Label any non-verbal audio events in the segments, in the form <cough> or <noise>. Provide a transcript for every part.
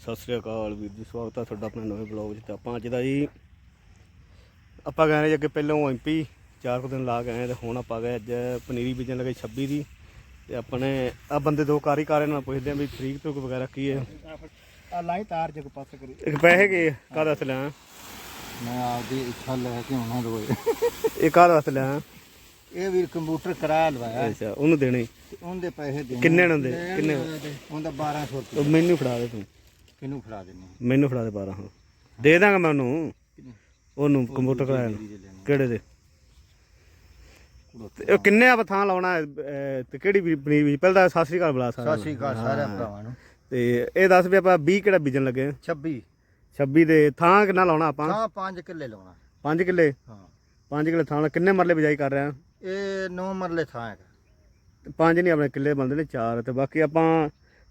ਸਤਿ ਸ੍ਰੀ ਅਕਾਲ ਵੀਰ ਜੀ ਸਵਾਗਤ ਹੈ ਤੁਹਾਡਾ ਆਪਣੇ ਨਵੇਂ ਬਲੌਗ 'ਚ ਤੇ ਆਪਾਂ ਅੱਜ ਦਾ ਜੀ ਆਪਾਂ ਗਏ ਨੇ ਅੱਗੇ ਪਹਿਲਾਂ ਐਮਪੀ ਚਾਰ ਕੁ ਦਿਨ ਲਾ ਕੇ ਆਏ ਤੇ ਹੁਣ ਆਪਾਂ ਗਏ ਅੱਜ ਪਨੀਰੀ ਬੀਜਣ ਲੱਗੇ 26 ਦੀ ਤੇ ਆਪਣੇ ਆ ਬੰਦੇ ਦੋ ਕਾਰੀ ਕਾਰੇ ਨਾਲ ਪੁੱਛਦੇ ਆ ਵੀ ਤਰੀਕ ਤੋਂ ਵਗੈਰਾ ਕੀ ਹੈ? ਆ ਲਾਈ ਤਾਰ ਜਗ ਪਾਸ ਕਰੀ। ਇੱਕ ਪੈਸੇ ਕੀ ਕਾਹਦਾ ਲਿਆ ਮੈਂ ਆਪਦੀ ਇੱਛਾ ਲੈ ਕੇ ਆਉਣਾ ਰੋਏ ਇਹ ਕਾਹਦਾ ਲਿਆ ਇਹ ਵੀ ਕੰਪਿਊਟਰ ਕਰਾ ਲਵਾਇਆ। ਅੱਛਾ ਉਹਨੂੰ ਦੇਣੇ। ਤੇ ਉਹਦੇ ਪੈਸੇ ਦੇਣੇ। ਕਿੰਨੇ ਨੂੰ ਦੇ ਕਿੰਨੇ? ਉਹਦਾ 1200 ਰੁਪਏ। ਉਹ ਮੈਨੂੰ ਫੜਾ ਦੇ ਤੂੰ। ਕਿਹਨੂੰ ਫੜਾ ਦੇਣੇ? ਮੈਨੂੰ ਫੜਾ ਦੇ 12 ਹਾਂ। ਦੇ ਦਾਂਗਾ ਮੈਂ ਉਹਨੂੰ। ਉਹਨੂੰ ਕੰਪਿਊਟਰ ਕਰਾਇਆ। ਨੂੰ। ਕਿਹੜੇ ਦੇ? ਤੇ ਉਹ ਕਿੰਨੇ ਆ ਥਾਂ ਲਾਉਣਾ ਹੈ, ਅਹ, ਤੇ ਕਿਹੜੀ ਵੀ ਪਨੀਰ ਬੀਜ ਪਹਿਲਾਂ ਤਾਂ ਸਤਿ ਸ੍ਰੀ ਅਕਾਲ ਬੁਲਾ ਸਾਰਾ ਸਤਿ ਸ਼੍ਰੀ ਅਕਾਲ ਸਾਰਿਆਂ ਭਰਾਵਾਂ ਨੂੰ। ਤੇ ਇਹ ਦੱਸ ਵੀ ਆਪਾਂ 20 ਕਿਹੜਾ ਬੀਜਣ ਲੱਗੇ ਆ? 26 26 ਦੇ ਥਾਂ ਕਿੰਨਾ ਲਾਉਣਾ ਆਪਾਂ? ਹਾਂ 5 ਕਿੱਲੇ ਲਾਉਣਾ। 5 ਕਿੱਲੇ? ਹਾਂ। 5 ਕਿੱਲੇ ਥਾਂ ਨਾਲ ਕਿੰਨੇ ਮਰਲੇ ਬਿਜਾਈ ਕਰ ਰਹੇ? ਆ ਇਹ 9 ਮਰਲੇ ਥਾਂ ਹੈਗਾ। ਪੰਜ ਨਹੀਂ ਆਪਣੇ ਕਿੱਲੇ ਬਣਦੇ ਨੇ ਚਾਰ ਤੇ ਬਾਕੀ ਆਪਾਂ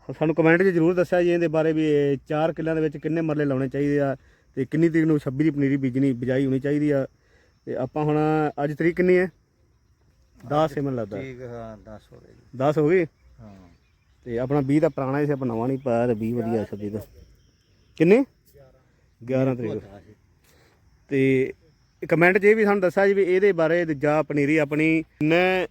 ਸਾਨੂੰ ਕਮੈਂਟ 'ਚ ਜਰੂਰ ਦੱਸਿਆ ਜੀ ਇਹਦੇ ਬਾਰੇ ਵੀ ਇਹ ਚਾਰ ਕਿੱਲਿਆਂ ਦੇ ਵਿੱਚ ਕਿੰਨੇ ਮਰਲੇ ਲਾਉਣੇ ਚਾਹੀਦੇ ਆ ਤੇ ਕਿੰਨੀ ਤਰੀਕ ਨੂੰ 26 ਦੀ ਪਨੀਰੀ ਬੀਜਣੀ ਬਿਜਾਈ ਹੋਣੀ ਚਾਹੀਦੀ ਆ। ਤੇ ਆਪਾਂ ਹੁਣ ਅੱਜ ਤਰੀਕ ਕਿੰਨੀ ਹੈ? 10 ਹੈ ਮੈਨੂੰ ਲੱਗਦਾ। ਠੀਕ ਹਾਂ 10 ਹੋ ਜੀ 10 ਹੋ ਗਈ? ਹਾਂ। ਤੇ ਆਪਣਾ 20 ਦਾ ਪੁਰਾਣਾ ਸੀ ਆਪਾਂ ਨਵਾਂ ਨਹੀਂ ਪਾਇਆ ਤੇ 20 ਵਧੀਆ ਸਬਜ਼ੀ ਦਾ। ਕਿੰਨੇ? 11 ਤਰੀਕ। ਤੇ ਕਮੈਂਟ 'ਚ ਇਹ ਵੀ ਸਾਨੂੰ ਦੱਸਿਆ ਜੀ ਵੀ ਇਹਦੇ ਬਾਰੇ ਜਾਂ ਪਨੀਰੀ ਆਪਣੀ ਕਿੰਨੇ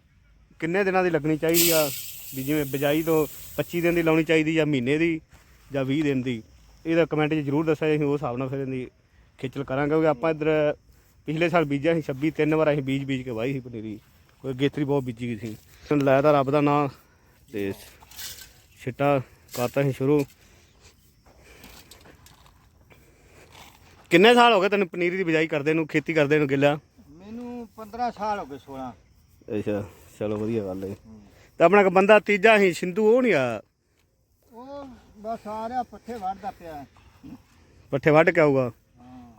ਕਿੰਨੇ ਦਿਨਾਂ ਦੀ ਲੱਗਣੀ ਚਾਹੀਦੀ ਆ? ਵੀ ਜਿਵੇਂ ਬਿਜਾਈ ਤੋਂ 25 ਦਿਨ ਦੀ ਲਾਉਣੀ ਚਾਹੀਦੀ ਜਾਂ ਮਹੀਨੇ ਦੀ ਜਾਂ 20 ਦਿਨ ਦੀ? ਇਹਦਾ ਕਮੈਂਟ 'ਚ ਜ਼ਰੂਰ ਦੱਸਿਆ ਜੀ, ਅਸੀਂ ਉਸ ਹਿਸਾਬ ਨਾਲ ਫਿਰ ਇਹਦੀ ਖੇਚਲ ਕਰਾਂਗੇ ਕਿਉਂਕਿ ਆਪਾਂ ਇੱਧਰ ਪਿਛਲੇ ਸਾਲ ਬੀਜਿਆ ਸੀ 26 ਤਿੰਨ ਵਾਰ ਅਸੀਂ ਬੀਜ ਬੀਜ ਕੇ ਵਾਹੀ ਸੀ ਪਨੀਰੀ। ਕੋਈ ਗੇਤਰੀ ਬਹੁਤ ਬੀਜੀ ਗਈ ਸੀ। ਹੁਣ ਲਾਇਆ ਤਾਂ ਰੱਬ ਦਾ ਨਾਂ ਤੇ ਛਿੱਟਾ ਕਰਤਾ ਸੀ ਸ਼ੁਰੂ। ਕਿੰਨੇ ਸਾਲ ਹੋ ਗਏ ਤੈਨੂੰ ਪਨੀਰੀ ਦੀ ਬਿਜਾਈ ਕਰਦੇ ਨੂੰ ਖੇਤੀ ਕਰਦੇ ਨੂੰ ਗਿੱਲਾ? ਮੈਨੂੰ 15 ਸਾਲ ਹੋ ਗਏ 16 ਅੱਛਾ ਚਲੋ ਵਧੀਆ ਗੱਲ ਹੈ। ਤੇ ਆਪਣਾ ਇੱਕ ਬੰਦਾ ਤੀਜਾ ਸੀ ਸਿੰਧੂ ਉਹ ਨਹੀਂ ਆ? ਉਹ ਬਸ ਆ ਰਿਹਾ ਪੱਠੇ ਵੜਦਾ ਪਿਆ। ਪੱਠੇ ਵੱਢ ਕੇ ਆਊਗਾ? ਹਾਂ।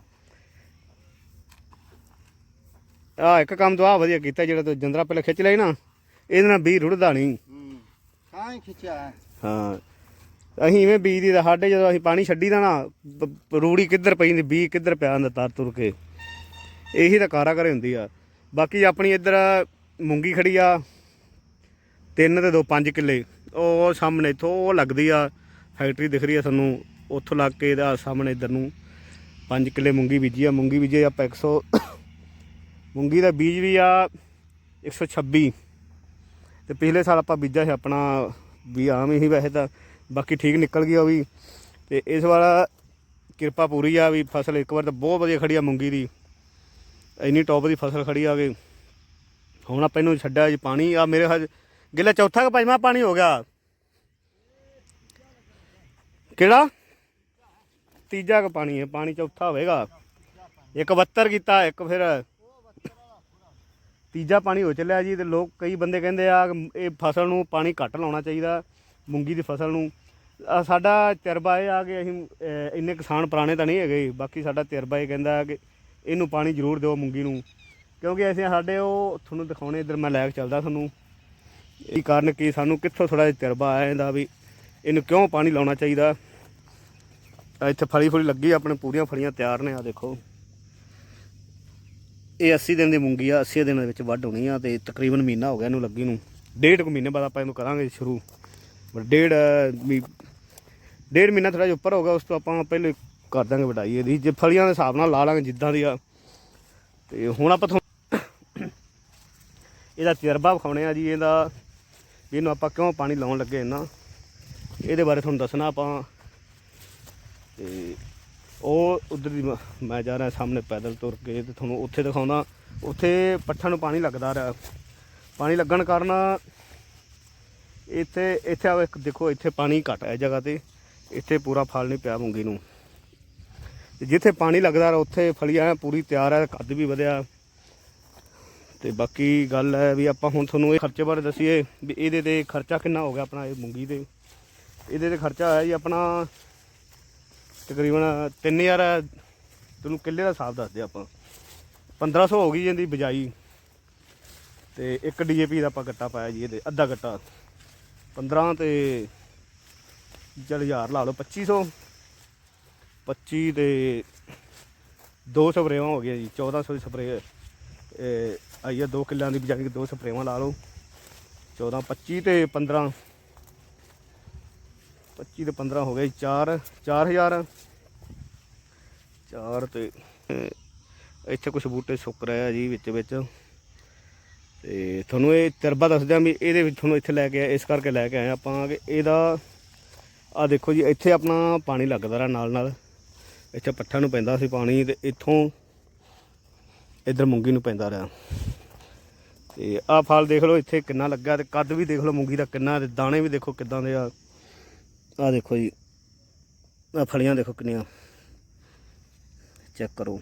ਆ ਇੱਕ ਕੰਮ ਤੋਂ ਆ ਵਧੀਆ ਕੀਤਾ ਜਿਹੜਾ ਤੂੰ ਜੰਦਰਾ ਪਹਿਲਾਂ ਖਿੱਚ ਲਈ ਨਾ ਇਹਦੇ ਨਾਲ ਬੀਜ ਰੁੜਦਾ ਨਹੀਂ। ਹੂੰ। ਹੀ ਖਿੱਚਿਆ। ਹੈ। ਅਸੀਂ ਇਵੇਂ ਬੀਜ ਦੀ ਸਾਡੇ ਜਦੋਂ ਅਸੀਂ ਪਾਣੀ ਛੱਡੀ ਦਾ ਨਾ ਰੂੜੀ ਕਿੱਧਰ ਪਈ ਹੁੰਦੀ, ਬੀਜ ਕਿੱਧਰ ਪਿਆ ਹੁੰਦਾ ਤਰ ਤੁਰ ਕੇ। ਇਹੀ ਤਾਂ ਕਾਰਾ ਕਰੇ ਹੁੰਦੀ ਆ। ਬਾਕੀ ਆਪਣੀ ਇੱਧਰ ਮੂੰਗੀ ਖੜੀ ਆ, ਤਿੰਨ ਤੇ ਦੋ ਪੰਜ ਕਿੱਲੇ। ਉਹ ਸਾਹਮਣੇ ਇੱਥੋਂ ਉਹ ਲੱਗਦੀ ਆ, ਫੈਕਟਰੀ ਦਿਖ ਰਹੀ ਆ ਸਾਨੂੰ, ਉੱਥੋਂ ਲੱਗ ਕੇ ਇਹਦਾ ਸਾਹਮਣੇ ਇੱਧਰ ਨੂੰ ਪੰਜ ਕਿੱਲੇ ਮੂੰਗੀ ਬੀਜੀ ਆ। ਮੂੰਗੀ ਬੀਜੇ ਆਪਾਂ 100 ਮੂੰਗੀ ਦਾ ਬੀਜ ਵੀ ਆ 126 ਤੇ ਪਿਛਲੇ ਸਾਲ ਆਪਾਂ ਬੀਜਿਆ ਸੀ ਆਪਣਾ, ਵੀ ਆਮ ਹੀ ਵੈਸੇ ਤਾਂ। ਬਾਕੀ ਠੀਕ ਨਿਕਲ ਗਿਆ ਉਹ ਵੀ। ਤੇ ਇਸ ਵਾਰ ਕਿਰਪਾ ਪੂਰੀ ਆ ਵੀ ਫਸਲ ਇੱਕ ਵਾਰ ਤਾਂ ਬਹੁਤ ਵਧੀਆ ਖੜੀ ਆ ਮੂੰਗੀ ਦੀ। ਇੰਨੀ ਟੌਪ ਦੀ ਫਸਲ ਖੜੀ ਆ ਗਈ ਹੁਣ ਆਪਾਂ ਇਹਨੂੰ ਛੱਡਿਆ ਜੀ ਪਾਣੀ। ਆ ਮੇਰੇ ਹਜ ਗਿੱਲਾ ਚੌਥਾ ਕਿ ਪੰਜਵਾਂ ਪਾਣੀ ਹੋ ਗਿਆ? ਕਿਹੜਾ? ਤੀਜਾ ਕਿ ਪਾਣੀ ਹੈ, ਪਾਣੀ ਚੌਥਾ ਹੋਵੇਗਾ। ਇੱਕ 72 ਕੀਤਾ, ਇੱਕ ਫਿਰ ਤੀਜਾ ਪਾਣੀ ਹੋ ਚੱਲਿਆ ਜੀ। ਤੇ ਲੋਕ ਕਈ ਬੰਦੇ ਕਹਿੰਦੇ ਆ ਇਹ ਫਸਲ ਨੂੰ ਪਾਣੀ ਘੱਟ ਲਾਉਣਾ ਚਾਹੀਦਾ। ਮੂੰਗੀ ਦੀ ਫਸਲ ਨੂੰ। ਆਹ ਸਾਡਾ ਤਜਰਬਾ ਇਹ ਆ ਕਿ ਅਸੀਂ ਅਹ, ਇੰਨੇ ਕਿਸਾਨ ਪੁਰਾਣੇ ਤਾਂ ਨਹੀਂ ਹੈਗੇ। ਬਾਕੀ ਸਾਡਾ ਤਜਰਬਾ ਇਹ ਕਹਿੰਦਾ ਕਿ ਇਹਨੂੰ ਪਾਣੀ ਜ਼ਰੂਰ ਦਿਓ ਮੂੰਗੀ ਨੂੰ। ਕਿਉਂਕਿ ਅਸੀਂ ਸਾਡੇ ਉਹ ਤੁਹਾਨੂੰ ਦਿਖਾਉਣੇ ਇੱਧਰ ਮੈਂ ਲੈ ਕੇ ਚੱਲਦਾ ਤੁਹਾਨੂੰ। ਇਹ ਕਾਰਨ ਕਿ ਸਾਨੂੰ ਕਿੱਥੋਂ ਥੋੜਾ ਜਿਹਾ ਤਜਰਬਾ ਆਇਆ ਇਹਦਾ ਵੀ ਇਹਨੂੰ ਕਿਉਂ ਪਾਣੀ ਲਾਉਣਾ ਚਾਹੀਦਾ। ਆਹ ਇੱਥੇ ਫਲੀ ਫੁਲੀ ਲੱਗੀ ਆਪਣੇ ਪੂਰੀਆਂ ਫਲੀਆਂ ਤਿਆਰ ਨੇ ਆ ਦੇਖੋ। ਇਹ 80 ਦਿਨ ਦੀ ਮੂੰਗੀ ਆ 80 ਦਿਨਾਂ ਦੇ ਵਿੱਚ ਵੱਢ ਹੋਣੀ ਆ ਤੇ ਤਕਰੀਬਨ ਮਹੀਨਾ ਹੋ ਗਿਆ ਇਹਨੂੰ ਲੱਗੀ ਨੂੰ। ਡੇਢ ਕੁ ਮਹੀਨੇ ਬਾਅਦ ਆਪਾਂ ਇਹਨੂੰ ਕਰਾਂਗੇ ਸ਼ੁਰੂ। ਡੇਢ, ਵੀ ਡੇਢ ਮਹੀਨਾ ਥੋੜਾ ਜਿਹਾ ਉੱਪਰ ਹੋ ਗਿਆ, ਉਸ ਤੋਂ ਆਪਾਂ ਪਹਿਲੇ ਕਰ ਦਾਂਗੇ ਵਡਾਈ ਇਹਦੀ। ਜੇ ਫਲੀਆਂ ਦੇ ਹਿਸਾਬ ਨਾਲ ਲਾ ਲਾਂਗੇ ਜਿੱਦਾਂ ਦੀ ਆ। ਤੇ ਹੁਣ ਆਪਾਂ ਤੁਹਾਨੂੰ ਇਹਦਾ ਤਜਰਬਾ ਵਿਖਾਉਣੇ ਆ ਜੀ, ਇਹਦਾ ਇਹਨੂੰ ਆਪਾਂ ਕਿਉਂ ਪਾਣੀ ਲਾਉਣ ਲੱਗੇ ਇਹਨਾਂ ਇਹਦੇ ਬਾਰੇ ਤੁਹਾਨੂੰ ਦੱਸਣਾ ਆਪਾਂ। ਤੇ ਉਹ ਉਧਰ ਦੀ ਮ- ਮੈਂ ਜਾ ਰਿਹਾ ਸਾਹਮਣੇ ਪੈਦਲ ਤੁਰ ਕੇ ਤੇ ਤੁਹਾਨੂੰ ਉੱਥੇ ਦਿਖਾਉਂਦਾ। ਉੱਥੇ ਪੱਠਾਂ ਨੂੰ ਪਾਣੀ ਲੱਗਦਾ ਰਿਹਾ। ਪਾਣੀ ਲੱਗਣ ਕਾਰਨ ਇੱਥੇ ਇੱਥੇ ਆ ਦੇਖੋ, ਇੱਥੇ ਪਾਣੀ ਘੱਟ ਹੈ ਜਗ੍ਹਾ ਤੇ। ਇੱਥੇ ਪੂਰਾ ਫਲ ਨਹੀਂ ਪਿਆ ਮੂੰਗੀ ਨੂੰ। ਤੇ ਜਿੱਥੇ ਪਾਣੀ ਲੱਗਦਾ ਰਿਹਾ ਉੱਥੇ ਫਲੀਆਂ ਪੂਰੀ ਤਿਆਰ ਹੈ ਕੱਦ ਵੀ ਵਧਿਆ। ਤੇ ਬਾਕੀ ਗੱਲ ਹੈ ਵੀ ਆਪਾਂ ਹੁਣ ਤੁਹਾਨੂੰ ਇਹ ਖਰਚੇ ਬਾਰੇ ਦੱਸੀਏ ਵੀ ਇਹਦੇ ਤੇ ਖਰਚਾ ਕਿੰਨਾ ਹੋ ਗਿਆ ਆਪਣਾ ਇਹ ਮੂੰਗੀ ਤੇ ਇਹਦੇ ਤੇ ਖਰਚਾ ਹੋਇਆ ਜੀ ਆਪਣਾ ਤਕਰੀਬਨ 3000 ਤੁਹਾਨੂੰ ਕਿੱਲੇ ਦਾ ਹਿਸਾਬ ਦੱਸਦੇ ਆਪਾਂ। 1500 ਹੋ ਗਈ ਜਾਂਦੀ ਬਜਾਈ। ਤੇ ਇੱਕ ਡੀਏਪੀ ਦਾ ਆਪਾਂ ਗੱਟਾ ਪਾਇਆ ਜੀ ਇਹਦੇ, ਅੱਧਾ ਗੱਟਾ। 15 ਤੇ ਚੱਲ ਹਜ਼ਾਰ ਲਾ ਲਓ 2500 25 ਤੇ 200 ਸਪਰੇਵਾਂ ਹੋ ਗਿਆ ਜੀ 1400 ਦੀ ਸਪਰੇ ਆਈ ਆ 2 ਕਿੱਲਿਆਂ ਦੀ ਬਜਾਈ ਦੋ ਸਪਰੇਵਾਂ ਲਾ ਲਓ। 14 25 ਤੇ 15 25 ਤੇ 15 ਹੋ ਗਏ 4 4000 4 ਤੇ ਅਹ, ਇੱਥੇ ਕੁਝ ਬੂਟੇ ਸੁੱਕ ਰਹੇ ਆ ਜੀ ਵਿੱਚ ਵਿੱਚ। ਤੇ ਤੁਹਾਨੂੰ ਇਹ ਤਜਰਬਾ ਦੱਸਦਿਆਂ ਵੀ ਇਹਦੇ ਵਿੱਚ ਤੁਹਾਨੂੰ ਇੱਥੇ ਲੈ ਕੇ ਆਏ, ਇਸ ਕਰਕੇ ਲੈ ਕੇ ਆਏ ਆਪਾਂ ਕਿ ਇਹਦਾ ਆ ਦੇਖੋ ਜੀ, ਇੱਥੇ ਆਪਣਾ ਪਾਣੀ ਲੱਗਦਾ ਰਿਹਾ ਨਾਲ ਨਾਲ ਇੱਥੇ ਪੱਠਾ ਨੂੰ ਪੈਂਦਾ ਸੀ ਪਾਣੀ ਤੇ ਇੱਥੋਂ ਇੱਧਰ ਮੂੰਗੀ ਨੂੰ ਪੈਂਦਾ ਰਿਹਾ। ਤੇ ਆਹ ਫਲ ਦੇਖ ਲਓ, ਇੱਥੇ ਕਿੰਨਾ ਲੱਗਾ ਤੇ ਕੱਦ ਵੀ ਦੇਖ ਲਓ, ਮੂੰਗੀ ਦਾ ਕਿੰਨਾ ਤੇ ਦਾਣੇ ਵੀ ਦੇਖੋ ਕਿੱਦਾਂ ਦੇ ਆ। ਆਹ ਦੇਖੋ ਜੀ, ਆਹ ਫਲੀਆਂ ਦੇਖੋ ਕਿੰਨੀਆਂ। ਚੈੱਕ ਕਰੋ।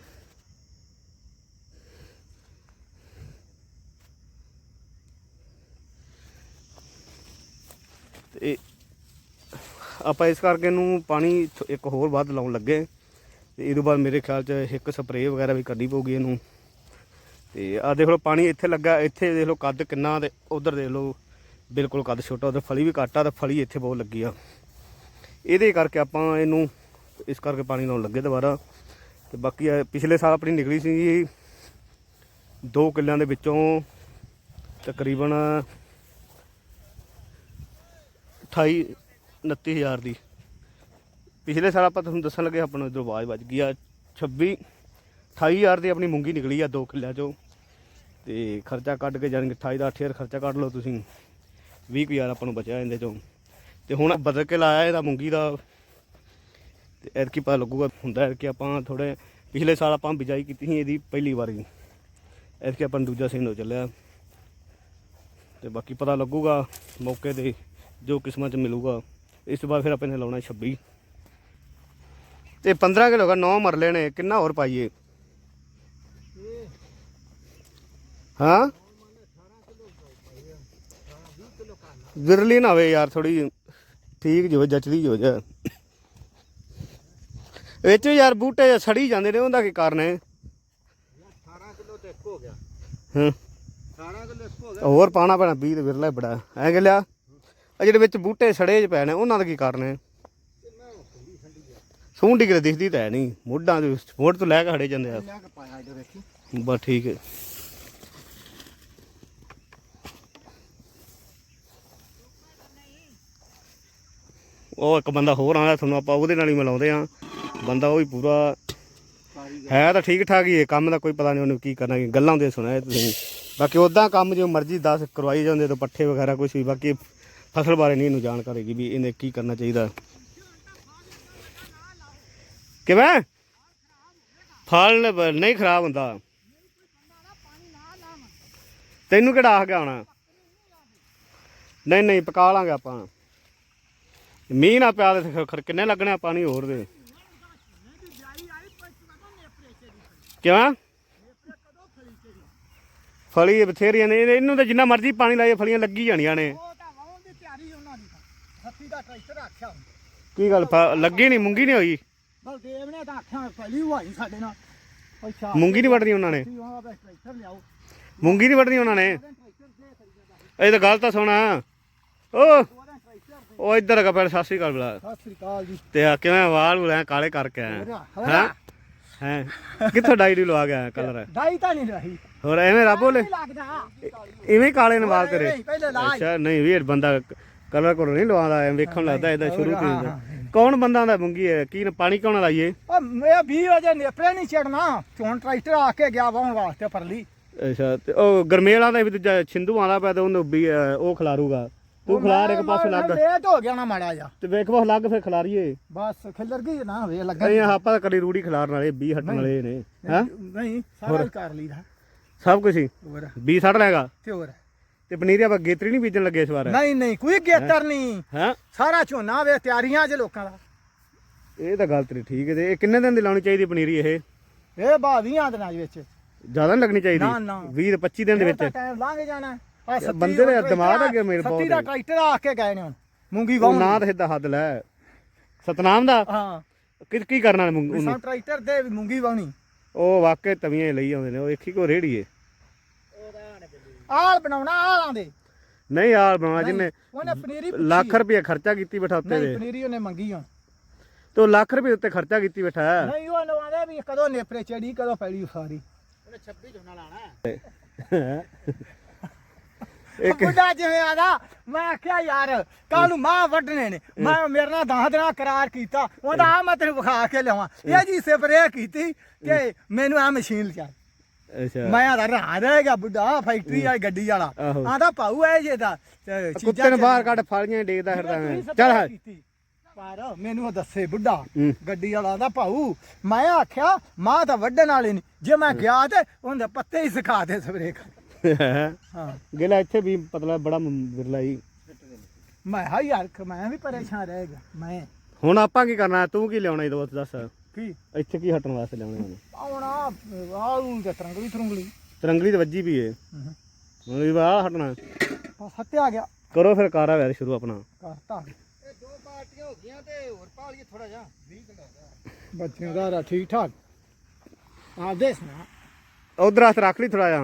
ਤੇ ਆਪਾਂ ਇਸ ਕਰਕੇ ਇਹਨੂੰ ਪਾਣੀ ਥ- ਇੱਕ ਹੋਰ ਵੱਧ ਲਾਉਣ ਲੱਗੇ। ਤੇ ਇਹ ਤੋਂ ਬਾਅਦ ਮੇਰੇ ਖਿਆਲ ਚ ਇੱਕ ਸਪਰੇਅ ਵਗੈਰਾ ਵੀ ਕਰਨੀ ਪਊਗੀ ਇਹਨੂੰ। ਤੇ ਆ ਦੇਖ ਲਓ ਪਾਣੀ ਇੱਥੇ ਲੱਗਾ, ਇੱਥੇ ਦੇਖ ਲਓ ਕੱਦ ਕਿੰਨਾ ਤੇ ਉਧਰ ਦੇਖ ਲਓ ਬਿਲਕੁਲ ਕੱਦ ਛੋਟਾ, ਉਧਰ ਫਲੀ ਵੀ ਘੱਟ ਆ ਤੇ ਫਲੀ ਇੱਥੇ ਬਹੁਤ ਲੱਗੀ ਆ। ਇਹਦੇ ਕਰਕੇ ਆਪਾਂ ਇਹਨੂੰ ਇਸ ਕਰਕੇ ਪਾਣੀ ਲਾਉਣ ਲੱਗੇ ਦੁਬਾਰਾ। ਤੇ ਬਾਕੀ ਪਿਛਲੇ ਸਾਲ ਆਪਣੀ ਨਿਕਲੀ ਸੀ ਜੀ 2 ਕਿੱਲਿਆਂ ਦੇ ਵਿੱਚੋਂ ਤਕਰੀਬਨ 28 29000 ਦੀ। ਪਿਛਲੇ ਸਾਲ ਆਪਾਂ ਤੁਹਾਨੂੰ ਦੱਸਣ ਲੱਗੇ ਆਪਾਂ ਨੂੰ ਇਧਰੋਂ ਆਵਾਜ਼ ਵੱਜ ਗਈ ਆ। 26 28000 ਦੀ ਆਪਣੀ ਮੂੰਗੀ ਨਿਕਲੀ ਆ 2 ਕਿੱਲਿਆਂ ਚੋਂ। ਤੇ ਖਰਚਾ ਕੱਢ ਕੇ ਜਾਣਗੇ 28 ਦਾ 8000 ਖਰਚਾ ਕੱਢ ਲਓ ਤੁਸੀਂ। 20000 ਆਪਾਂ ਨੂੰ ਬਚਿਆ ਇਹਦੇ ਚੋਂ। ਤੇ ਹੁਣ ਬਦਲ ਕੇ ਲਾਇਆ ਇਹਦਾ ਮੂੰਗੀ ਦਾ। ਤੇ ਐਤਕੀ ਪਤਾ ਲੱਗੂਗਾ, ਹੁੰਦਾ ਐਤਕੀ ਆਪਾਂ ਥੋੜੇ ਪਿਛਲੇ ਸਾਲ ਆਪਾਂ ਬਿਜਾਈ ਕੀਤੀ ਸੀ ਇਹਦੀ ਪਹਿਲੀ ਵਾਰੀ। ਐਤਕੀ ਆਪਾਂ ਨੂੰ ਦੂਜਾ ਸੀਜ਼ਨ ਹੋ ਚੱਲਿਆ। ਤੇ ਬਾਕੀ ਪਤਾ ਲੱਗੂਗਾ ਮੌਕੇ ਤੇ ਜੋ ਕਿਸਮਤ ਚ ਮਿਲੂਗਾ। ਇਸ ਤੋਂ ਬਾਅਦ ਫਿਰ ਆਪਾਂ ਨੇ ਲਾਉਣਾ 26 ਤੇ 15 ਕਿਲੋ ਦਾ 9 ਮਰਲੇ ਨੇ ਕਿੰਨਾ ਹੋਰ ਪਾਈਏ? ਹਾਂ? ਵਿਰਲੀ ਨਾ ਹੋਵੇ ਯਾਰ ਥੋੜੀ ਠੀਕ ਜੋ ਜਚਦੀ ਜੋ ਜਾ ਵਿੱਚ ਯਾਰ ਬੂਟੇ ਸੜੀ ਜਾਂਦੇ ਨੇ ਉਹਦਾ ਕੀ ਕਾਰਨ ਹੈ? 18 ਕਿਲੋ ਤੇ ਇੱਕ ਹੋ ਗਿਆ। ਹਾਂ। 18 ਕਿਲੋ ਇੱਕ ਹੋ ਗਿਆ। ਹੋਰ ਪਾਣਾ ਪੈਣਾ 20 ਤੇ ਵਿਰਲਾ ਬੜਾ। ਐ ਕਿ ਲਿਆ ਆ ਜਿਹੜੇ ਵਿੱਚ ਬੂਟੇ ਸੜੇ ਚ ਪਏ ਨੇ ਉਹਨਾਂ ਦਾ ਕੀ ਕਾਰਨ ਹੈ? ਸੂੰਡੀ ਕਿਤੇ ਦਿਖਦੀ ਤਾਂ ਹੈ ਨਹੀਂ। ਮੋਢਾਂ ਦੇ ਮੋਢ ਤੋਂ ਲੈ ਕੇ ਖੜੇ ਜਾਂਦੇ ਆ। ਬਸ ਠੀਕ ਹੈ। ਉਹ ਇੱਕ ਬੰਦਾ ਹੋਰ ਆਉਂਦਾ ਤੁਹਾਨੂੰ ਆਪਾਂ ਉਹਦੇ ਨਾਲ ਹੀ ਮਿਲਾਉਂਦੇ ਆ ਬੰਦਾ ਉਹ ਵੀ ਪੂਰਾ ਹੈ ਤਾਂ ਠੀਕ ਠਾਕ ਹੀ ਹੈ ਕੰਮ ਦਾ ਕੋਈ ਪਤਾ ਨਹੀਂ ਉਹਨੂੰ ਕੀ ਕਰਨਾ ਕੀ ਗੱਲਾਂ ਦੇ ਸੁਣਿਆ ਤੁਸੀਂ। ਬਾਕੀ ਉਦਾਂ ਕੰਮ ਜੋ ਮਰਜ਼ੀ ਦੱਸ ਕਰਵਾਈ ਜਾਂਦੇ ਤਾਂ ਪੱਠੇ ਵਗੈਰਾ ਕੁਝ ਵੀ ਬਾਕੀ ਫਸਲ ਬਾਰੇ ਨਹੀਂ ਇਹਨੂੰ ਜਾਣਕਾਰੀ ਹੈਗੀ ਵੀ ਇਹਨੇ ਕੀ ਕਰਨਾ ਚਾਹੀਦਾ। ਕਿਵੇਂ? ਫਲ ਨਹੀਂ ਖਰਾਬ ਹੁੰਦਾ। ਤੈਨੂੰ ਕਿਹੜਾ ਆ ਗਿਆ ਹੋਣਾ ਨਹੀਂ ਨਹੀਂ, ਪਕਾ ਲਾਂਗੇ ਆਪਾਂ। ਮੀਂਹ ਨਾ ਪਿਆ ਤੇ ਫਿਰ ਕਿੰਨੇ ਲੱਗਣੇ ਪਾਣੀ ਹੋਰ ਦੇ? ਕਿਵੇਂ? ਫਲੀ ਬਥੇਰੀਆਂ ਨੇ, ਇਹਨੂੰ ਤਾਂ ਜਿੰਨਾ ਮਰਜ਼ੀ ਪਾਣੀ ਲਾਏ ਫਲੀਆਂ ਲੱਗੀ ਜਾਣੀਆਂ ਨੇ ਉਹ ਤਾਂ ਵਾਉਣ ਦੀ ਤਿਆਰੀ ਉਹਨਾਂ ਦੀ ਤਾਂ ਹੱਥੀ ਦਾ ਟਰੈਕਟਰ ਆਖਿਆ ਕੀ ਗੱਲ ਲੱਗੀ ਨਹੀਂ ਮੂੰਗੀ ਨਹੀਂ ਹੋਈ? ਬਲਦੇਵ ਨੇ ਤਾਂ ਆਖਿਆ ਪਹਿਲੀ ਹੋਈ ਸਾਡੇ ਨਾਲ। ਅੱਛਾ ਮੂੰਗੀ ਨਹੀਂ ਵੜਨੀ ਉਹਨਾਂ ਨੇ? ਤੁਸੀਂ ਉਹ ਬਸ ਟਰੈਕਟਰ ਲਿਆਓ। ਮੂੰਗੀ ਨਹੀਂ ਵੜਨੀ ਉਹਨਾਂ ਨੇ? ਟਰੈਕਟਰ ਦੇ ਇਹ ਤਾਂ ਗੱਲ ਤਾਂ ਸੁਣ। ਓ! ਉਹਦਾ ਟਰੈਕਟਰ ਉਹ ਇੱਧਰ ਆ ਪਹਿਲੇ ਸਤਿ ਸ਼੍ਰੀ ਅਕਾਲ ਬੁਲਾ। ਸਤਿ ਸ੍ਰੀ ਅਕਾਲ ਜੀ। ਤੇ ਆ ਕਿਵੇਂ ਵਾਲ ਬੁਲਾ ਕਾਲੇ ਕਰਕੇ ਆਇਆ? ਹੈ? ਹੈ? ਕਿੱਥੋਂ ਡਾਈਰੀ ਲਵਾ ਗਿਆ ਕਲਰ? <laughs> ਦਾਈ ਤਾਂ ਨਹੀਂ ਰਹੀ। ਹੋਰ ਐਵੇਂ ਰੱਬ ਬੋਲੇ? ਨਹੀਂ ਲੱਗਦਾ। ਇਵੇਂ ਕਾਲੇ ਨੇ ਵਾਲ ਤੇਰੇ? ਨਹੀਂ, ਪਹਿਲੇ ਲਾ ਅੱਛਾ ਨਹੀਂ ਵੀਰ ਬੰਦਾ ਕਲਰ ਕੋਲ ਨਹੀਂ ਲਵਾਉਂਦਾ ਐਂ ਵੇਖਣ ਲੱਗਦਾ ਇਹਦਾ ਸ਼ੁਰੂ ਤੋਂ ਹੀ ਹੁੰਦਾ। ਕੌਣ ਬੰਦਾ ਦਾ ਮੁੰਗੀ ਹੈ ਕੀ ਪਾਣੀ ਨਾ ਲਾਈਏ? ਉਹ ਮੈਂ 20 ਵਜੇ ਨੇਪਰੇ ਨਹੀਂ ਚੜਨਾ ਚੋਣ ਟਰੈਕਟਰ ਆ ਕੇ ਗਿਆ ਵਾਉਣ ਵਾਸਤੇ ਪਰਲੀ। ਅੱਛਾ ਤੇ ਉਹ ਗਰਮੇਲਾਂ ਦਾ ਵੀ ਦੂਜਾ ਛਿੰਦੂ ਆਉਂਦਾ ਪਿਆ ਤੇ ਉਹਨੂੰ ਵੀ ਅਹ, ਉਹ ਖਿਲਾਰੂਗਾ। ਤੂੰ ਖਿਲਾਰ ਇੱਕ ਪਾਸੇ ਲੱਗ। ਲੇਟ ਹੋ ਗਿਆ ਨਾ ਮਾੜਾ ਜਾ ਤੇ ਵੇਖ ਬਸ ਲੱਗ ਫਿਰ ਖਿਲਾਰੀਏ। ਬਸ ਖਿਲਰ ਗਈ ਨਾ ਵੇ ਲੱਗਾ ਅਸੀਂ ਆਪਾਂ ਤਾਂ ਕਰੀ ਰੂੜੀ ਖਿਲਾਰਨ ਵਾਲੇ 20 ਹੱਟਣ ਵਾਲੇ ਨੇ ਹਾਂ? ਨਹੀਂ ਸਾਰਾ ਹੀ ਕਰ ਲਈਦਾ। ਸਭ ਕੁਝ ਹੀ? ਹੋਰ? 20 ਸੱਟ ਲੈਗਾ ਤੇ ਹੋਰ? ਤੇ ਪਨੀਰੀ ਆਪਾਂ ਗੇਤਰੀ ਨਹੀਂ ਬੀਜਣ ਲੱਗੇ ਇਸ ਵਾਰ? ਨਹੀਂ ਨਹੀਂ ਕੋਈ ਗੇਤਰ ਨਹੀਂ। ਹਾਂ? ਸਾਰਾ ਝੋਨਾ ਵੇ ਤਿਆਰੀਆਂ 'ਚ ਲੋਕਾਂ ਦਾ। ਇਹ ਤਾਂ ਗੱਲ ਤੇਰੀ ਠੀਕ ਹੈ ਤੇ ਇਹ ਕਿੰਨੇ ਦਿਨ ਦੀ ਲਾਉਣੀ ਚਾਹੀਦੀ ਪਨੀਰੀ ਇਹ? ਇਹ ਬਾਵੀਆਂ ਦਿਨਾਂ ਦੇ ਵਿੱਚ। ਜ਼ਿਆਦਾ ਨਹੀਂ ਲੱਗਣੀ ਚਾਹੀਦੀ? ਨਾ, ਨਾ। 20 ਤੇ 25 ਦਿਨ ਦੇ ਵਿੱਚ? ਟਾਈਮ ਲੰਘ ਜਾਣਾ। ਆ ਬੰਦੇ ਦੇ ਦਿਮਾਗ ਅੱਗੇ ਮੇਰੇ ਬਹੁਤ ਸੱਤੀ ਦਾ ਹੈ। ਟਰੈਕਟਰ ਆ ਕੇ ਗਏ ਨੇ ਹੁਣ। ਮੂੰਗੀ ਵਾਉਣ ਨਾ ਤਾਂ ਸਿੱਧਾ ਹੱਦ ਲੈ। ਸਤਨਾਮ ਦਾ? ਹਾਂ। ਕੀ ਕੀ ਕਰਨਾ ਉਹਨੂੰ? ਸਾਨੂੰ ਟਰੈਕਟਰ ਦੇ ਮੂੰਗੀ ਵਾਉਣੀ ਉਹ ਵਾਕੇ ਤਵੀਆਂ ਹੀ ਲਈ ਆਉਂਦੇ ਨੇ ਉਹ ਵੇਖੀ ਕੋ ਰੇੜੀ ਏ। ਆਲ ਬਣਾਉਣਾ ਆਲਾਂ ਦੇ। ਨਹੀਂ ਯਾਰ ਬਣਾਉਣਾ ਜਿਹਨੇ ਉਹਨੇ ਪਨੀਰੀ ਲੱਖ ਰੁਪਏ ਖਰਚਾ ਕੀਤੀ ਬੈਠਾ ਉੱਤੇ ਨਹੀਂ ਦੇ। ਪਨੀਰੀ ਉਹਨੇ ਮੰਗੀ ਹੁਣ ਤੇ ਉਹ ਲੱਖ ਰੁਪਏ ਉੱਤੇ ਖਰਚਾ ਕੀਤੀ ਬੈਠਾ। ਹੈ। ਨਹੀਂ ਉਹ ਨਵਾਂਦਾ ਵੀ ਕਦੋਂ ਨੇਪਰੇ ਚੜੀ ਕਦੋਂ ਪੈੜੀ ਉਸਾਰੀ। ਉਹਨੇ 26 ਝੋਨਾ ਲਾਣਾ ਇੱਕ- ਬੁੱਢਾ ਜਿਵੇਂ ਆਦਾ ਮੈਂ ਆਖਿਆ ਯਾਰ ਕੱਲ ਨੂੰ ਮਾਂ ਵੱਢਣੇ ਨੇ। ਮੈਂ ਮੇਰੇ ਨਾਲ ਦਸ ਦਿਨਾਂ ਕਰਾਰ ਕੀਤਾ। ਉਹਦਾ ਆ ਮੈਂ ਤੈਨੂੰ ਵਿਖਾ ਕੇ ਲਿਆਵਾਂ। ਇਹ ਜੀ ਸਪਰੇਅ ਕੀਤੀ ਕਿ ਮੈਨੂੰ ਆ ਮਸ਼ੀਨ ਲਿਆ। ਅੱਛਾ। ਮੈਂ ਆਦਾ ਰਾਹ ਰਹਿ ਗਿਆ ਬੁੱਢਾ ਫੈਕਟਰੀ ਵਾਲੀ ਗੱਡੀ ਵਾਲਾ। ਆਹੋ। ਆਂਦਾ ਭਾਊ ਐ ਜੇ ਦਾ ਤੇ ਕੁੱਤੇ ਨੂੰ ਬਾਹਰ ਕੱਢ ਫਾਲੀਆਂ ਡੇਗਦਾ ਫਿਰਦਾ ਮੈਂ ਚੱਲ ਹਾਂ। ਪਰ ਮੈਨੂੰ ਉਹ ਦੱਸੇ ਬੁੱਢਾ ਹੂੰ। ਗੱਡੀ ਵਾਲਾ ਆਂਦਾ ਭਾਊ ਮੈਂ ਆਖਿਆ ਮਾਂ ਤਾਂ ਵੱਢਣ ਵਾਲੀ ਨਹੀਂ ਜੇ ਮੈਂ ਗਿਆ ਤੇ ਉਹਦੇ ਪੱਤੇ ਹੀ ਸਿਖਾ ਦੇ ਕਰ ਹਾਂ। ਗਿਲਾ ਇੱਥੇ ਵੀ ਪਤਲਾ ਬੜਾ ਮ- ਵਿਰਲਾ ਹੀ। ਮੈਂ ਹਾਂ ਯਾਰ ਮੈਂ ਵੀ ਪਰੇਸ਼ਾਨ ਰਹਿ ਗਿਆ ਮੈਂ। ਹੁਣ ਆਪਾਂ ਕੀ ਕਰਨਾ? ਤੂੰ ਕੀ ਲਿਆਉਣਾ ਇਹ ਦੋਸਤ ਦੱਸ। ਕੀ? ਇੱਥੇ ਕੀ ਹਟਣ ਵਾਸਤੇ ਲਿਆਉਣਾ ਹੁਣ ਆਉਣਾ ਆਉਂ ਤੇ ਤਰੰਗਲੀ ਤਰੰਗਲੀ ਤਰੰਗਲੀ ਤੇ ਵੱਜੀ ਵੀ ਏ। ਹੁਣ ਵੀ ਆਹ ਹਟਣਾ। ਬਸ ਹੱਤੇ ਆ ਗਿਆ। ਕਰੋ ਫਿਰ ਕਾਰਾ ਵੈਰ ਸ਼ੁਰੂ ਆਪਣਾ। ਕਰਤਾ। ਇਹ ਦੋ ਪਾਰਟੀਆਂ ਹੋ ਗਈਆਂ ਤੇ ਹੋਰ ਪਾਲੀਏ ਥੋੜਾ ਜਿਹਾ। 20 ਕਿਲੋ ਬੱਚਿਆਂ ਦਾ ਰਾ ਠੀਕ ਠਾਕ ਆ ਦੇਸ ਨਾ ਉਧਰ ਹੱਥ ਰੱਖ ਲਈ ਥੋੜਾ ਜਿਹਾ।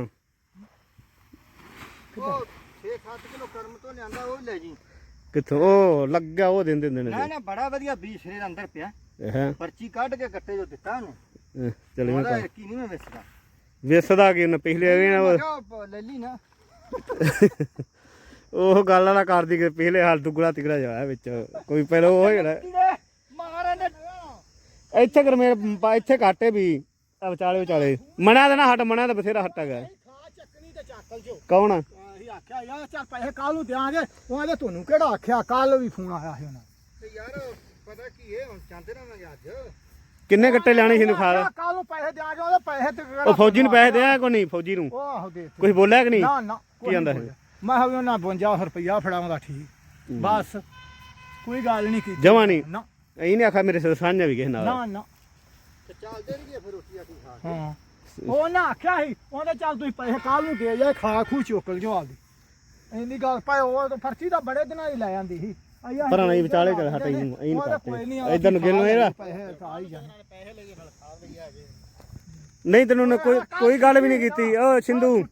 ਉਹ 6-7 ਕਿਲੋ ਕਰਮ ਤੋਂ ਲਿਆਂਦਾ ਉਹ ਲੈ ਜੀ। ਕਿੱਥੋਂ? ਉਹ ਲੱਗਾ ਉਹ ਦਿੰਦੇ ਦਿੰਦੇ ਨਾ ਨੇ ਨਾ ਬੜਾ ਵਧੀਆ ਬੀਜ ਸਰੀਰ ਅੰਦਰ ਪਿਆ। ਹੈ। ਪਰਚੀ ਕੱਢ ਕੇ ਕੱਟੇ ਜੋ ਦਿੱਤਾ ਉਹਨੇ। ਚਲੇ ਮੈਂ ਉਹਦਾ ਕੀ ਨਹੀਂ ਮੈਂ ਵੇਚਦਾ ਵਿਸਦਾ ਕੀ ਉਹਨੇ? ਪਿਛਲੇ ਵੀ ਨਾ ਮੈਂ ਉਹ- ਕਿਹਾ ਉਹ ਲੈ ਲਈ ਨਾ। ਉਹ ਗੱਲ ਵਾਲਾ ਕਰਦੀ ਕਿ ਪਿਛਲੇ ਹਾਲ ਦੁਗੜਾ ਤਿਗੜਾ ਜਾਇਆ ਵਿੱਚ। ਕੋਈ ਪਹਿਲਾਂ ਉਹ ਜਿਹੜਾ ਮਾਰਨ ਨੇ ਇੱਥੇ ਕਰ ਮੇਰੇ ਪਾ- ਇੱਥੇ ਕਾਟੇ ਵੀ। ਆ ਵਿਚਾਲੇ ਵਿਚਾਲੇ। ਮਣਾ ਦਾ ਨਾ ਹਟ ਮਣਾ ਦਾ ਬਥੇਰਾ ਹੱਟ ਹੈਗਾ। ਖਾ ਚੱਕਣੀ ਤੇ ਚੱਕਲ ਜੋ। ਕੌਣ? ਅਸੀਂ ਆਖਿਆ ਯਾਰ ਚੱਲ ਪੈਸੇ ਕੱਲ ਨੂੰ ਦਿਆਂਗੇ। ਉਹਨੇ ਤੁਹਾਨੂੰ ਕਿਹੜਾ ਆਖਿਆ? ਕੱਲ ਵੀ ਫੋਨ ਆਇਆ ਸੀ ਉਹਨਾਂ ਤੇ ਯਾਰ ਪਤਾ ਕੀ ਹੈ ਹੁਣ ਚਾਹੁੰਦੇ ਰਹਾਂਗੇ ਅੱਜ। ਕਿੰਨੇ ਗੱਟੇ ਲੈਣੇ ਸੀ ਨੂੰ ਖਾ ਕੱਲ ਨੂੰ ਪੈਸੇ ਦਿਆਂਗੇ ਉਹਦੇ ਪੈਸੇ ਤੇ ਉਹ ਫੌਜੀ ਨੂੰ ਪੈਸੇ ਦਿਆ ਕੋ ਨਹੀਂ ਫੌਜੀ ਨੂੰ। ਉਹ ਆਹੋ ਦੇ ਦਿੱਤੇ। ਕੁਝ ਬੋਲਿਆ ਕਿ ਨਹੀਂ? ਨਾ ਨਾ ਕੀ ਆਂਦਾ ਹੈ ਮੈਂ ਹਾਂ ਉਹਨਾਂ 52 ਰੁਪਇਆ ਫੜਾਉਂਦਾ ਠੀਕ। ਬਸ ਕੋਈ ਗੱਲ ਨਹੀਂ ਕੀਤੀ। ਜਮਾਂ ਨਹੀਂ। ਨਾ। ਇਹੀ ਨੇ ਆਖਿਆ ਮੇਰੇ ਸਿਰ ਸਾਂਝਾ ਵੀ ਕਿਸੇ ਨਾਲ। ਨਾ ਨਾ। ਤੇ ਚੱਲ ਦੇਣਗੇ ਫਿਰ ਰੋਟੀਆਂ ਕੀ ਖਾ ਹਾਂ। ਉਹ ਨਾ ਆਖਿਆ ਸੀ ਉਹਨੇ ਚੱਲ ਤੁਸੀਂ ਪੈਸੇ ਕੱਲ ਨੂੰ ਦੇ ਜਾ ਖਾ ਖੂ ਚੁੱਕ ਲਿਓ ਆਪਦੀ। ਇੰਨੀ ਗੱਲ ਪਾਏ ਉਹ ਤਾਂ ਫਰਚੀ ਤਾਂ ਬੜੇ ਦਿਨਾਂ ਹੀ ਲੈ ਜਾਂਦੀ ਸੀ। ਆਇਆ ਪਰ ਨਹੀਂ ਵਿਚਾਲੇ ਚੱਲ ਹਟ ਇਹਨੂੰ ਇਹਨੂੰ ਕਰਤੇ ਇਧਰ ਨੂੰ ਗਿਣ ਇਹਦਾ। ਆ ਹੀ ਨਹੀਂ ਤੈਨੂੰ ਉਹਨੇ ਕੋਈ ਕੋਈ ਗੱਲ ਵੀ ਨਹੀਂ ਕੀਤੀ। ਓ ਸਿੰਧੂ।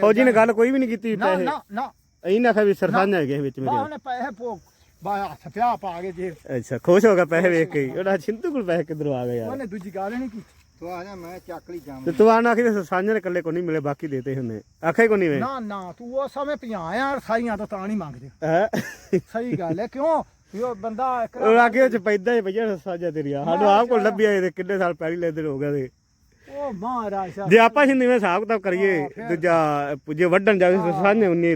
ਫੌਜੀ ਨੇ ਗੱਲ ਕੋਈ ਵੀ ਨਹੀਂ ਕੀਤੀ ਨਾ ਪੈਸੇ। ਨਾ ਨਾ। ਇਹੀ ਨੇ ਆਖਿਆ ਵੀ ਸਿਰ ਸਾਂਝਾ ਹੈਗੇ ਵਿੱਚ ਮੇਰੇ। ਉਹਨੇ ਪੈਸੇ ਪੋ ਬਾ ਹੱਥ ਪਿਆ ਪਾ ਕੇ ਜੇ ਅੱਛਾ ਖੁਸ਼ ਹੋ ਗਿਆ ਪੈਸੇ ਵੇਖ ਕੇ ਹੀ। ਉਹਦਾ ਸਿੰਧੂ ਕੋਲ ਪੈਸੇ ਕਿੱਧਰੋਂ ਆ ਗਏ ਯਾਰ। ਉਹਨੇ ਦੂਜੀ ਗੱਲ ਨਹੀਂ ਕੀਤੀ। ਤੂੰ ਆ ਜਾ ਮੈਂ ਚੱਕ ਲਈ ਜਾਵਾਂ ਤੇ ਤੂੰ ਆਣਾ ਕਿ ਸਾਂਝੇ ਨੇ ਇਕੱਲੇ ਕੋ ਨਹੀਂ ਮਿਲੇ ਬਾਕੀ ਦੇਤੇ ਹੁੰਦੇ। ਆਖੇ ਕੋ ਨਹੀਂ ਵੇ? ਨਾ ਨਾ ਤੂੰ ਉਹ ਸਮੇਂ ਪਿਆਇਆ ਰਸਾਈਆਂ ਤੋਂ ਤਾਂ ਨਹੀਂ ਮੰਗਦੇ। ਹੈ? ਸਹੀ ਗੱਲ ਹੈ ਕਿਉਂ? ਉਹ ਬੰਦਾ ਇੱਕ ਉਹ ਲਾਗੇ ਚ ਪੈਦਾ ਹੀ ਪਈਆ ਸਾਂਝਾ ਤੇਰੀ ਆ। ਸਾਨੂੰ ਆਪ ਕੋਲ ਲੱਭਿਆ ਇਹਦੇ ਕਿੰਨੇ ਸਾਲ ਪਹਿਲੀ ਲੈਦੇ ਹੋ ਗਏ ਤੇ। ਉਹ ਮਹਾਰਾਜ ਸਾਹਿਬ। ਜੇ ਆਪਾਂ ਹਿਸਾਬ ਕਿਤਾਬ ਕਰੀਏ ਦੂਜਾ ਜੇ ਵੱਢਣ ਜਾਵੇ ਸਾਂਝੇ ਉਨੀ ਹੀ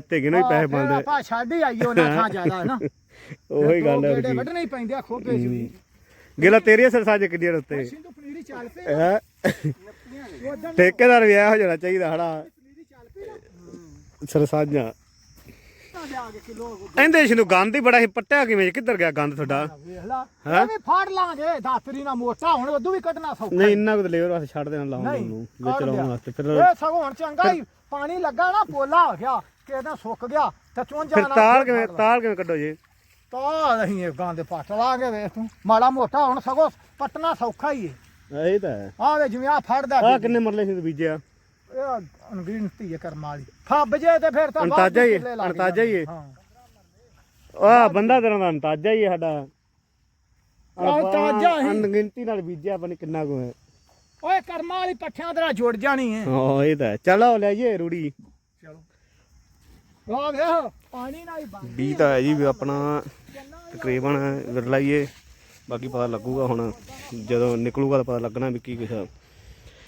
ਪੈਸੇ ਬਣਦੇ। ਆਪਾਂ ਛੱਡ ਹੀ ਆਈਏ ਉਹਨਾਂ ਥਾਂ ਜ਼ਿਆਦਾ ਹੈ ਨਾ। <laughs> ਉਹੀ ਗੱਲ ਹੈ ਵੱਢਣੇ ਹੀ ਪੈਂਦੇ ਆ ਖੋਪੇ ਚ ਵੀ। ਗਿਲਾ ਤੇਰੀ ਅਸਰ ਸਾਂਝੇ ਕਿੱਡੀਆਂ ਉੱਤੇ ਸਿੰਧੂ ਪਨੀਰੀ ਚੱਲ ਪਈ ਹੈ। ਉਦੋਂ ਠੇਕੇਦਾਰ ਵਿਆਹ ਹੋ ਜਾਣਾ ਚਾਹੀਦਾ ਹੜਾ ਪਨੀਰੀ ਚੱਲ ਪਈ ਨਾ ਗੰਦ ਹੀ ਬੜਾ ਸੀ ਪੱਟਿਆ ਕਿਵੇਂ ਕਿੱਧਰ ਗਿਆ ਗੰਦ ਤੁਹਾਡਾ? ਹੈਂ? ਇਹ ਵੀ ਫਾੜ ਲਾਂਗੇ ਦਾਤਰੀ ਨਾਲ ਮੋਟਾ ਹੁਣ ਉਦੋਂ ਵੀ ਕੱਢਣਾ ਸੌਖਾ ਨਹੀਂ ਇੰਨਾ ਕੁ ਲੇਬਰ ਵਾਸਤੇ ਛੱਡ ਦੇਣਾ ਲਾਉਣ ਨਹੀਂ, ਨੂੰ ਵਿੱਚ ਕੱਢ ਲਾਉਣ ਲਿਆ। ਵਾਸਤੇ ਫਿਰ ਇਹ ਸਗੋਂ ਹੁਣ ਚੰਗਾ ਹੀ ਪਾਣੀ ਲੱਗਾ ਨਾ ਪੋਲਾ ਹੋ ਗਿਆ ਦਾ ਸੁੱਕ ਗਿਆ ਤੇ ਚੁੰਝਾ ਫਿਰ ਤਾਲ ਕਿਵੇਂ ਤਾਲ ਕਿਵੇਂ ਕੱਢੋ ਜੀ? ਤਾਂ ਅਸੀਂ ਇਹ ਗਾਂ ਦੇ ਪੱਟ ਲਾਂਗੇ ਵੇਖ ਤੂੰ। ਮਾੜਾ ਮੋਟਾ ਹੁਣ ਸਗੋਂ ਪੱਟਣਾ ਸੌਖਾ ਹੀ ਹੈ ਇਹ ਤਾਂ ਹੈ। ਆਹ ਵੇ ਜਿਵੇਂ ਆ ਫੜਦਾ ਆ ਕਿੰਨੇ ਮਰਲੇ ਸੀ ਤੂੰ ਬੀਜਿਆ? ਇਹ ਅਣਗਿਣਤੀ ਹੈ ਕਰਮ ਵਾਲੀ। ਫੱਬ ਜੇ ਤੇ ਫਿਰ ਤਾਂ ਅੰਤਾਜ਼ਾ ਹੀ ਹੈ, ਕਿੱਲੇ ਲੱਗ ਅੰਤਾਜ਼ਾ ਹੀ ਹੈ। ਹਾਂ। ਆ ਬੰਦਾ ਤੇਰਾ ਦਾ ਅੰਤਾਜ਼ਾ ਹੀ ਹੈ ਸਾਡਾ। ਅੰਤਾਜ਼ਾ ਹੀ। ਅਣਗਿਣਤੀ ਨਾਲ ਬੀਜਿਆ ਨੀ ਕਿੰਨਾ ਕੁ ਹੈ। ਓਏ ਕਰਮਾਂ ਵਾਲੀ ਪੱਠਿਆਂ ਤੇਰਾ ਜੁੜ ਜਾਣੀ ਹੈ। ਹਾਂ ਇਹ ਤਾਂ ਹੈ। ਚੱਲ ਆਓ ਲੈ ਜੀ ਰੂੜੀ। ਚਲੋ। ਆ ਵੇਖ ਪਾਣੀ ਨਾਲ ਹੀ ਬਣ ਬੀ ਤਾਂ ਹੈ ਜੀ ਵੀ ਆਪਣਾ ਤਕਰੀਬਨ ਵਿਰਲਾਈਏ ਬਾਕੀ ਪਤਾ ਲੱਗੂਗਾ ਹੁਣ ਜਦੋਂ ਨਿਕਲੂਗਾ ਤਾਂ ਪਤਾ ਲੱਗਣਾ ਵੀ ਕੀ ਕੁਛ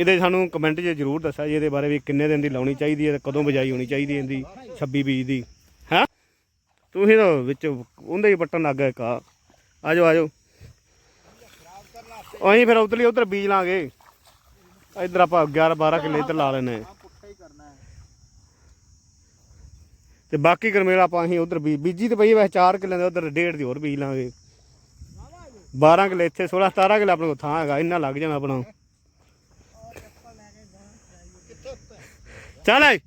ਇਹਦੇ ਸਾਨੂੰ ਕਮੈਂਟ 'ਚ ਜਰੂਰ ਦੱਸਿਆ ਜੀ, ਇਹਦੇ ਬਾਰੇ ਵੀ ਕਿੰਨੇ ਦਿਨ ਦੀ ਲਾਉਣੀ ਚਾਹੀਦੀ ਹੈ ਤੇ ਕਦੋਂ ਬਜਾਈ ਹੋਣੀ ਚਾਹੀਦੀ ਹੈ ਇਹਦੀ 26 ਬੀਜ ਦੀ। ਹੈ? ਤੁਸੀਂ ਤਾਂ ਵਿੱਚ ਉਹਦੇ ਹੀ ਪੱਟਣ ਲੱਗ ਗਏ ਕਾ ਆਜੋ ਆਜੋ। ਅਸੀਂ ਫਿਰ ਉਧਰਲੀ ਉਧਰ ਬੀਜ ਲਾਂਗੇ। ਇੱਧਰ ਆਪਾਂ 11 12 ਕਿੱਲੇ ਇੱਧਰ ਲਾ ਲੈਣੇ ਤੇ ਬਾਕੀ ਗਰਮੇਲ ਆਪਾਂ ਅਸੀਂ ਉਧਰ ਬੀਜੀ ਤੇ ਪਈ ਵੈਸੇ 4 ਕਿੱਲੇ ਦੇ ਉਧਰ ਡੇਢ ਦੀ ਹੋਰ ਬੀਜ ਲਾਂਗੇ। 12 ਕਿੱਲੇ ਇੱਥੇ 16 17 ਕਿੱਲੇ ਆਪਣੇ ਕੋਲ ਥਾਂ ਹੈਗਾ ਇੰਨਾ ਲੱਗ ਜਾਣਾ ਆਪਣਾ। ਚੱਲ ਏ